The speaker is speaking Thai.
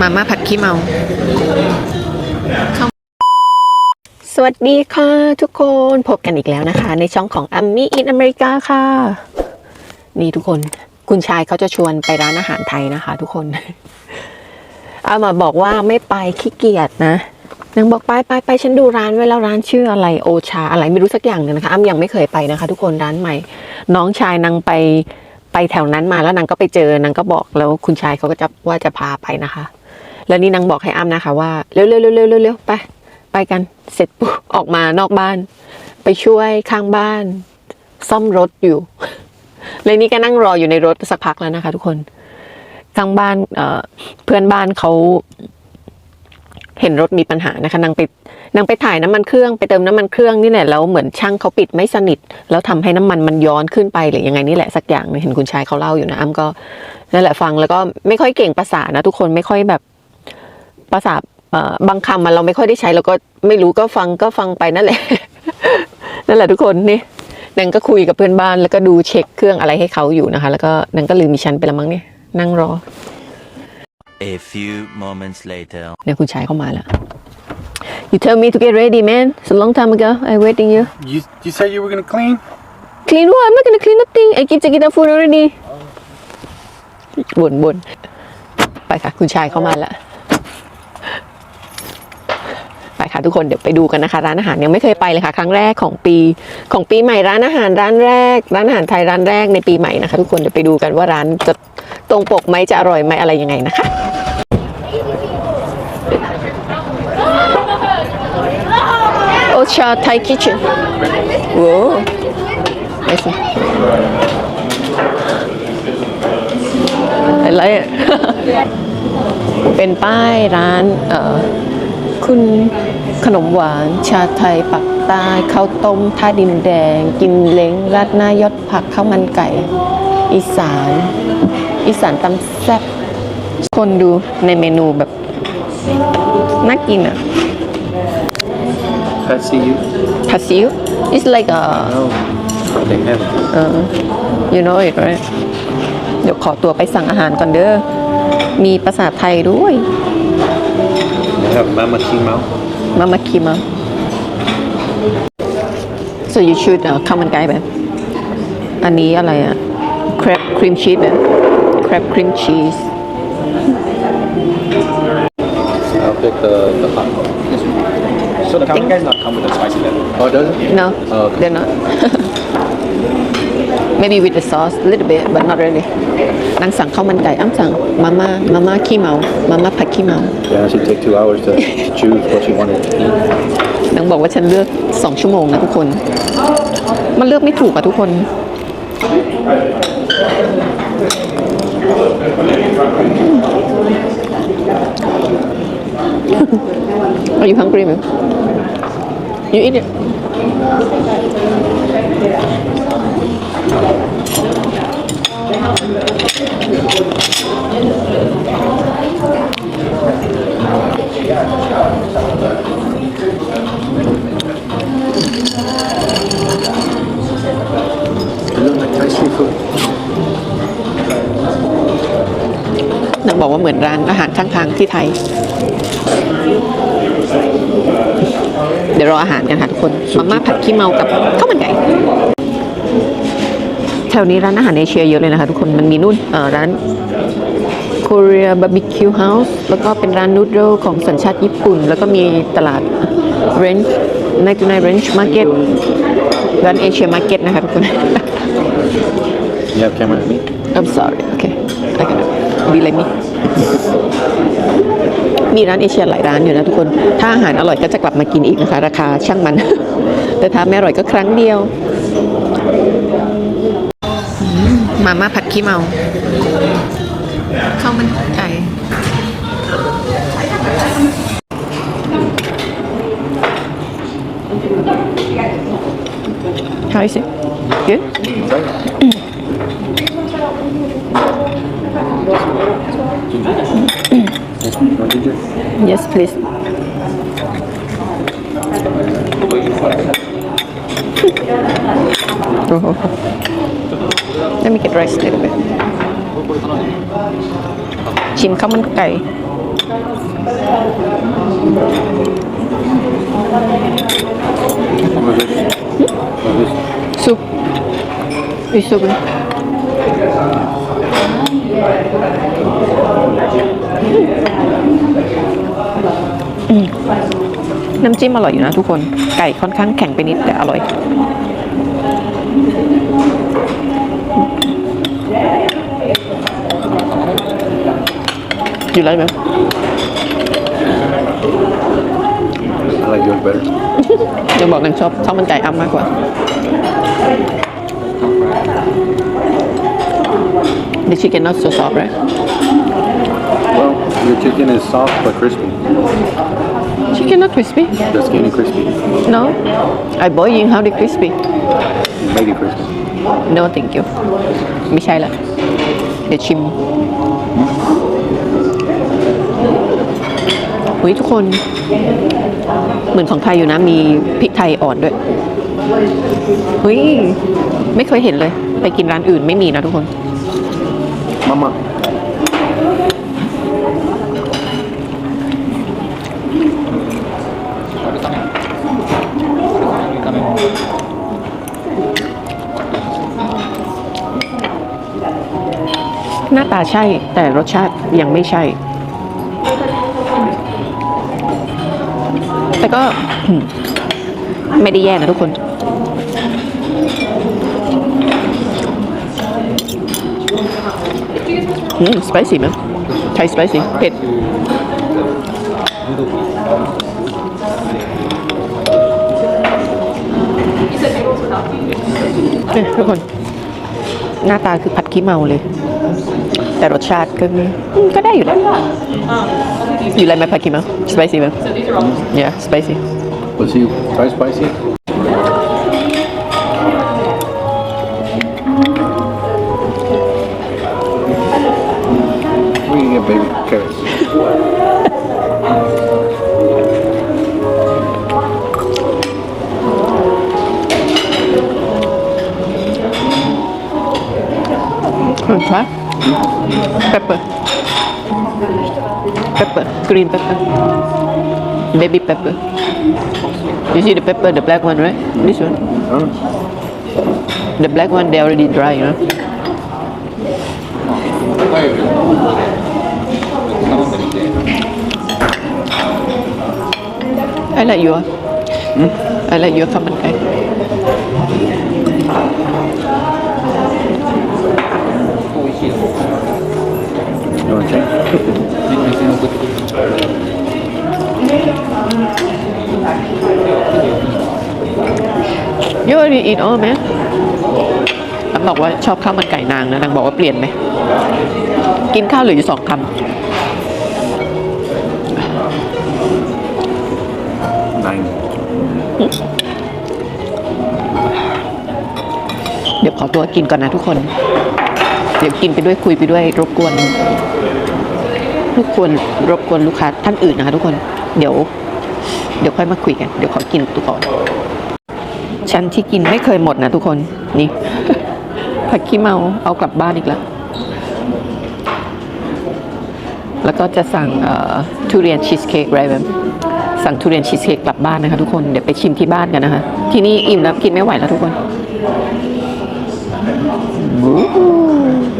มาม่าผัดขี้เมาสวัสดีค่ะทุกคนพบกันอีกแล้วนะคะ ในช่องของ a m มี่อินอเมริกาค่ะ นี่ทุกคน คุณชายเขาจะชวนไปร้านอาหารไทยนะคะ ทุกคน เอามาบอกว่าไม่ไปขี้เกียจนะ นางบอกไปไปไปฉันดูร้านไว้แล้วร้านชื่ออะไรโอชาอะไรไม่รู้สักอย่างหนึงนะคะอ้ำยังไม่เคยไปนะคะ ทุกคนร้านใหม่ น้องชายนางไปไปแถวนั้นมาแล้วนางก็ไปเจอนางก็บอกแล้วคุณชายเขาก็จะว่าจะพาไปนะคะ แล้วนี่นางบอกให้อ้ำนะคะ ว่าเร็วเร็วเร็วเร็วเร็วเร็วไปไปกันเสร็จปุ๊บออกมานอกบ้าน ไปช่วยข้างบ้าน ซ่อมรถอยู่เลยนี่ก็นั่งรออยู่ในรถสักพักแล้วนะคะ ทุกคนข้างบ้านเอ่อเพื่อนบ้านเขา เห็นรถมีปัญหานะคะนางไปนางไปถ่ายน้ำมันเครื่องไปเติมน้ำมันเครื่องนี่แหละแล้วเหมือนช่างเขาปิดไม่สนิท แล้วทำให้น้ำมันมันย้อนขึ้นไปหรือยังไงนี่แหละสักอย่างเห็นคุณชายเขาเล่าอยู่นะอ้ำก็นั่นแหละฟังแล้วก็ไม่ค่อยเก่งภาษานะทุกคนไม่ค่อยแบบภาษาบางคำมันเราไม่ค่อยได้ใช้เราก็ไม่รู้ก็ฟังก็ฟังไปนั่นแหละ นั่นแหละทุกคนนี่นางก็คุยกับเพื่อนบ้านแล้วก็ดูเช็คเครื่องอะไรให้เขาอยู่นะคะ แล้วก็นางก็ลืมมีฉันไปละมั้งเนี่ยนั่งรอ A few moments later. เนี่ยคุณชายเข้ามาแล้ว You tell me to get ready man It's a long time ago I waiting you You you said you were gonna clean? Clean what I'm not gonna clean nothing I give to get the food already บ่นบ่นไปค่ะ คุณชายเข้ามาแล้วไปค่ะทุกคนเดี๋ยวไปดูกันนะคะ ร้านอาหารยังไม่เคยไปเลยค่ะ ครั้งแรกของปีของปีใหม่ร้านอาหารร้านแรก ร้านอาหารไทยร้านแรกในปีใหม่นะคะ ทุกคนเดี๋ยวไปดูกันว่าร้านจะตรงปกไหมจะอร่อยไหมอะไรยังไงนะคะ โอชาไทยคิทเช่นโว้ไอซิอะไรอะเป็นป้ายร้านเอ่อคุณขนมหวาน ชาไทยปักใต้ข้าวต้มท่าดินแดง กินเล้งราดหน้ายอดผักข้าวมันไก่ อีสาน อีสานตำแซ่บคนดูในเมนูแบบ น่ากินอะ I see you. ผัดซีอิ๊ว it's like a Oh, they have. เออ you know it right เดี๋ยวขอตัวไปสั่งอาหารก่อนเด้อ มีภาษาไทยด้วย They have Mama Chimo. มามาคิมา so you should เอ่อข้าวมันไก่แบบอันนี้อะไรอะ crab cream cheese แบบ crab cream cheese pick the the hot. So the think- guys not come with the spicy level. Oh, does it? no Oh, okay. they're not maybe with the sauce a little bit but not really นางสั่งข้าวมันไก่อ้ำสั่งมาม่ามาม่าขี้เมามาม่าผัดขี้เมา Yeah, she take two hours to, to choose what she wanted to eat. นางบอกว่าฉันเลือกสองชั่วโมงนะทุกคน มันเลือกไม่ถูกอะทุกคน Are you hungry, man? You eat it. นางบอกว่าเหมือนร้านอาหารข้างทางที่ไทย ดี๋ยวรออาหารกันค่ะทุกคนมาม่าผัดขี้เมากับข้าวมันไก่แถวนี้ร้านอาหารเอเชียเยอะเลยนะคะทุกคนมันมีนู่นเอ่อร้าน Korea Barbecue House แล้วก็เป็นร้านนูดเดิลของสัญชาติญี่ปุ่น แล้วก็มีตลาด Range 99 Range Market ร้านเอเชียมาร์เก็ตนะคะทุกคน You have camera with me? I'm sorry okay I can be like me มีร้านเอเชียหลายร้านอยู่นะทุกคน ถ้าอาหารอร่อยก็จะกลับมากินอีกนะคะ ราคาช่างมัน แต่ถ้าไม่อร่อยก็ครั้งเดียว มาม่าผัดขี้เมาข้าวมันไก่ How is it? Good? Yes, please. โอ้โห Let me get rice a little bit ชิมข้าวมัน น้ำจิ้มอร่อยอยู่นะทุกคน ไก่ค่อนข้างแข็งไปนิดแต่อร่อย อยู่ไรไหม I like yours better. จะบอกนังชอบข้าวมันไก่อ้ำมากกว่า The chicken not so soft right Well, your chicken is soft but crispy. Chicken not crispy The skin is crispy. No I boiling how they crispy Make it crispy. No thank you ไม่ใช่ละเดี๋ยวชิมเฮ้ยทุกคน เหมือนของไทยอยู่นะ มีพริกไทยอ่อนด้วยเฮ้ยไม่เคยเห็นเลย ไปกินร้านอื่นไม่มีนะทุกคน Mama. หน้าตาใช่แต่รสชาติยังไม่ใช่ แต่ก็ไม่ได้แย่นะทุกคน อืม spicy มั้ยใช่ spicy เผ็ดเนี่ยทุกคน หน้าตาคือผัดขี้เมาเลย แต่รสชาติก็อืมก็ได้อยู่แล้วอยู่ไรไหมผัดขี้เมา spicy ไหม yeah spicy Let's see. Try spicy. We can get baby carrots. อืม what pepper pepper green pepper baby pepper you see the pepper the black one right this one the black one they already dry you know I like your hmm? I like your common guy. Okay? มันไก่ You want to change? You already eat all ไหมนางบอกว่าชอบข้าวมันไก่นางนะนางบอกว่าเปลี่ยนไหม กินข้าวเหลืออยู่สองค Nine. ำเดี๋ยวขอตัวกินก่อนนะทุกคน เดี๋ยวกินไปด้วยคุยไปด้วยรบกวนรบกวนรบกวนลูกค้าท่านอื่นนะคะทุกคนเดี๋ยว เดี๋ยวค่อยมาคุยกัน เดี๋ยวขอกินตัวก่อนฉันที่กินไม่เคยหมดนะทุกคนนี่ผัดขี้เมาเอากลับบ้านอีกแล้วแล้วก็จะสั่งทุเรียนชีสเค้กไรแบบสั่งทุเรียนชีสเค้กกลับบ้านนะคะทุกคนเดี๋ยวไปชิมที่บ้านกันนะคะ ที่นี่อิ่มแล้วกินไม่ไหวแล้วทุกคน Ooh.